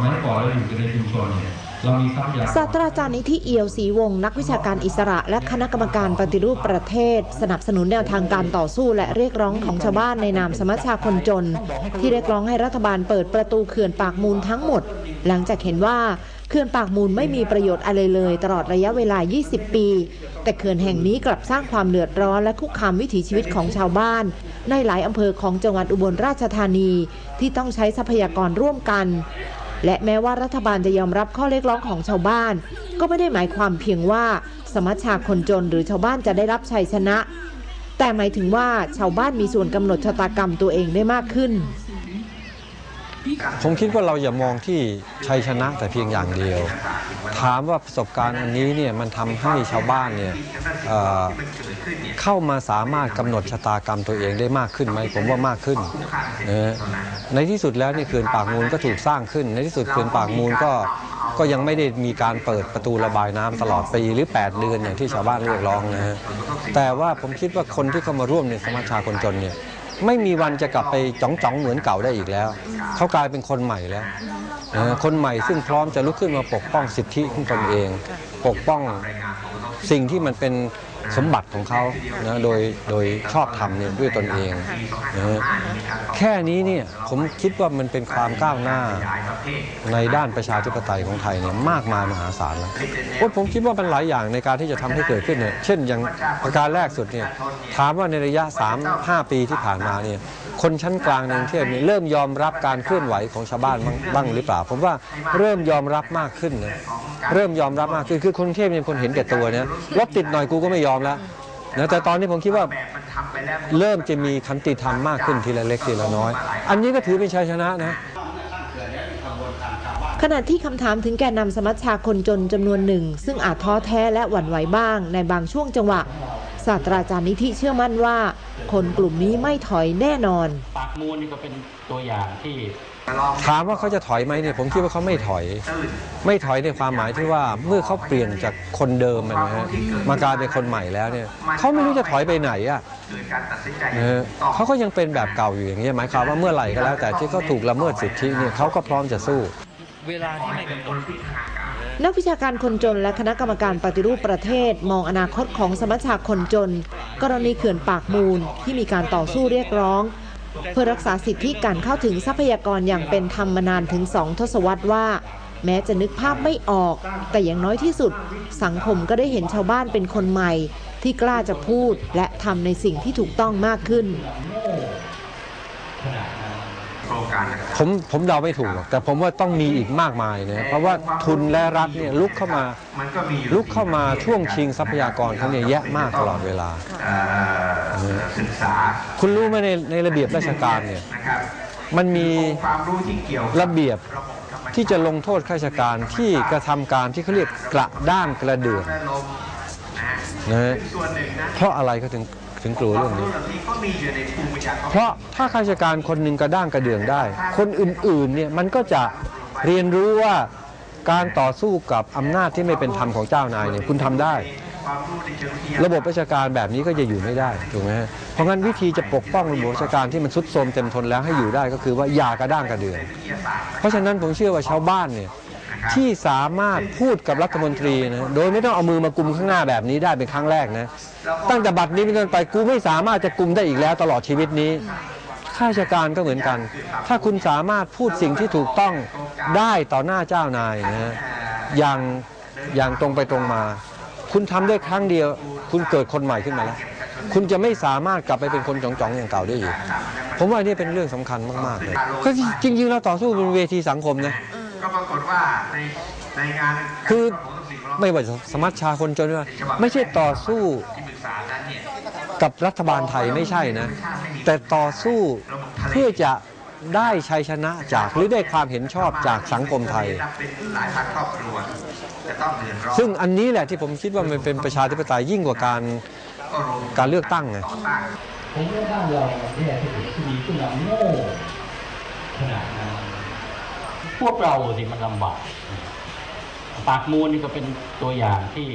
มัยก่อนเราอยู่ในชุมชนเนี่ยศาสตราจารย์นิธิเอียวศรีวงศ์นักวิชาการอิสระ และคณะกรรมการปฏิรูปประเทศ สนับสนุนแนวทางการต่อสู้และเรียกร้องของชาวบ้านในนามสมัชชาคนจน ที่เรียกร้องให้รัฐบาลเปิดประตูเขื่อนปากมูลทั้งหมด หลังจากเห็นว่าเขื่อนปากมูลไม่มีประโยชน์อะไรเลย ตลอดระยะเวลา 20 ปี แต่เขื่อนแห่งนี้กลับสร้างความเดือดร้อนและคุกคามวิถีชีวิตของชาวบ้าน ในหลายอำเภอของจังหวัดอุบลราชธานีที่ต้องใช้ทรัพยากรร่วมกัน และแม้ว่ารัฐบาลจะยอมรับข้อเรียกร้องของชาวบ้าน ก็ไม่ได้หมายความเพียงว่าสมัชชาคนจนหรือชาวบ้านจะได้รับชัยชนะ แต่หมายถึงว่าชาวบ้านมีส่วนกำหนดชะตากรรมตัวเองได้มากขึ้น ผมคิดว่าเราอย่ามองที่ชัยชนะแต่เพียงอย่างเดียว ถามว่าประสบการณ์อันนี้เนี่ยมันทำให้ชาวบ้านเนี่ยเเข้ามาสามารถกำหนดชะตากรรมตัวเองได้มากขึ้นไหมผมว่ามากขึ้นในที่สุดแล้วนี่เขื่อนปากมูลก็ถูกสร้างขึ้น ในที่สุดเขื่อนปากมูลก็ก็ยังไม่ได้มีการเปิดประตูระบายน้ำตลอดปีหรือ 8 เดือนอย่างที่ชาวบ้านเรียกร้องนะฮะแต่ว่าผมคิดว่าคนที่เข้ามาร่วมในสมัชชาคนจนเนี่ย ไม่มีวันจะกลับไปจ้องๆเหมือนเก่าได้อีกแล้ว เขากลายเป็นคนใหม่แล้ว คนใหม่ซึ่งพร้อมจะลุกขึ้นมาปกป้องสิทธิของตนเอง ปกป้องสิ่งที่มันเป็น สมบัติของเขานะโดยโดยชอบทำเนี่ยด้วยตนเองนะฮะแค่นี้เนี่ยผมคิดว่ามันเป็นความก้าวหน้าในด้านประชาธิปไตยของไทยเนี่ยมากมายมหาศาลแล้วผมคิดว่ามันหลายอย่างในการที่จะทำให้เกิดขึ้นเนี่ยเช่นอย่างประการแรกสุดเนี่ยถามว่าในระยะ 3-5 ปีที่ผ่านมาเนี่ย คนชั้นกลางในกรุงเทพเนี่ยเริ่มยอมรับการเคลื่อนไหวของชาวบ้านบ้างบ้างหรือเปล่า ผมว่าเริ่มยอมรับมากขึ้นนะเริ่มยอมรับมากขึ้นคือคนกรุงเทพเนี่ยคนเห็นแก่ตัวเนี่ยรถติดหน่อยกูก็ไม่ยอมแล้วนะแต่ตอนนี้ผมคิดว่าเริ่มจะมีคันติธรรมมากขึ้นทีละเล็กทีละน้อย อันนี้ก็ถือเป็นชัยชนะนะขณะที่คำถามถึงแกนนำสมัชชาคนจนจำนวนหนึ่ง ซึ่งอาจท้อแท้และหวั่นไหวบ้างในบางช่วงจังหวะ ศาสตราจารย์นิธิเชื่อมั่นว่า คนกลุ่มนี้ไม่ถอยแน่นอน ปากมูลนี่ก็เป็นตัวอย่างที่ถามว่าเขาจะถอยไหมเนี่ยผมคิดว่าเขาไม่ถอย ไม่ถอยในความหมายที่ว่าเมื่อเขาเปลี่ยนจากคนเดิมอะนะฮะมากลายเป็นคนใหม่แล้วเนี่ยเขาไม่รู้จะถอยไปไหนอะนะฮะเขาก็ยังเป็นแบบเก่าอยู่อย่างนี้ยหมายความว่าเมื่อไหร่ก็แล้วแต่ที่เขาถูกละเมิดสิทธิเนี่ยเขาก็พร้อมจะสู้ เวลาที่ไม่กำหนด นักวิชาการคนจนและคณะกรรมการปฏิรูปประเทศ มองอนาคตของสมัชชาคนจน กรณีเขื่อนปากมูลที่มีการต่อสู้เรียกร้อง เพื่อรักษาสิทธิการเข้าถึงทรัพยากรอย่างเป็นธรรมมานานถึงสองทศวรรษว่า แม้จะนึกภาพไม่ออก แต่อย่างน้อยที่สุด สังคมก็ได้เห็นชาวบ้านเป็นคนใหม่ ที่กล้าจะพูดและทำในสิ่งที่ถูกต้องมากขึ้น ผมผมเดาไม่ถูกหรอกแต่ผมว่าต้องมีอีกมากมายนะเพราะว่าทุนและรัฐเนี่ยลุกเข้ามาลุกเข้ามาช่วงชิงทรัพยากรเขาเนี่ยแยะมากตลอดเวลาศึกษาคุณรู้ไหมในในระเบียบราชการเนี่ยนะครับมันมีความรู้ที่เกี่ยวระเบียบที่จะลงโทษข้าราชการที่กระทำการที่เขาเรียกกระด้างกระเดื่องลมนะนะฮะส่วนหนึ่งนะเพราะอะไรเขาถึง ถึงกลัวเรื่องนี้เหล่านี้ก็มีอยู่ในภูมิปัญญาของเพราะถ้าข้าราชการคนหนึ่งกระด้างกระเดื่องได้ คนอื่นๆเนี่ยมันก็จะเรียนรู้ว่าการต่อสู้กับอำนาจที่ไม่เป็นธรรมของเจ้านายเนี่ยคุณทำได้ความรู้ในเชิงวิทยาระบบราชการแบบนี้ก็จะอยู่ไม่ได้ถูกไหมฮะเพราะงั้นวิธีจะปกป้องระบบราชการที่มันทรุดโทรมเต็มทนแล้วให้อยู่ได้ก็คือว่าอย่ากระด้างกระเดื่องเพราะฉะนั้นผมเชื่อว่าชาวบ้านเนี่ย ที่สามารถพูดกับรัฐมนตรีนะโดยไม่ต้องเอามือมากุมข้างหน้าแบบนี้ได้เป็นครั้งแรกนะตั้งแต่บัดนี้เป็นต้นไปกูไม่สามารถจะกุมได้อีกแล้วตลอดชีวิตนี้ข้าราชการก็เหมือนกัน ถ้าคุณสามารถพูดสิ่งที่ถูกต้องได้ต่อหน้าเจ้านายนะฮะอย่างอย่างตรงไปตรงมา คุณทำได้ครั้งเดียว คุณเกิดคนใหม่ขึ้นมาแล้วคุณจะไม่สามารถกลับไปเป็นคนจ่องๆอย่างเก่าได้อีก ผมว่านี่เป็นเรื่องสำคัญมากๆเลยก็จริงๆเราต่อสู้บนเวทีสังคมนะ ก็ปรากฏว่าในในงานคือไม่ว่าจะสมัชชาคนจนว่าไม่ใช่ต่อสู้ที่ปรึกษานั้นเนี่ยกับรัฐบาลไทยไม่ใช่นะ แต่ต่อสู้เพื่อจะได้ชัยชนะจากหรือได้ความเห็นชอบจากสังคมไทยนับเป็นหลายพันครอบครัวจะต้องเดือดร้อนซึ่งอันนี้แหละที่ผมคิดว่ามันเป็นประชาธิปไตยยิ่งกว่าการก็รวมการเลือกตั้งไงต่อต้านผมว่าบ้านเราเนี่ยที่ผมมีขึ้นมาโง่ขนาดนั้น พวกเราสิมันลำบากปากมูลนี่ก็เป็นตัวอย่างที่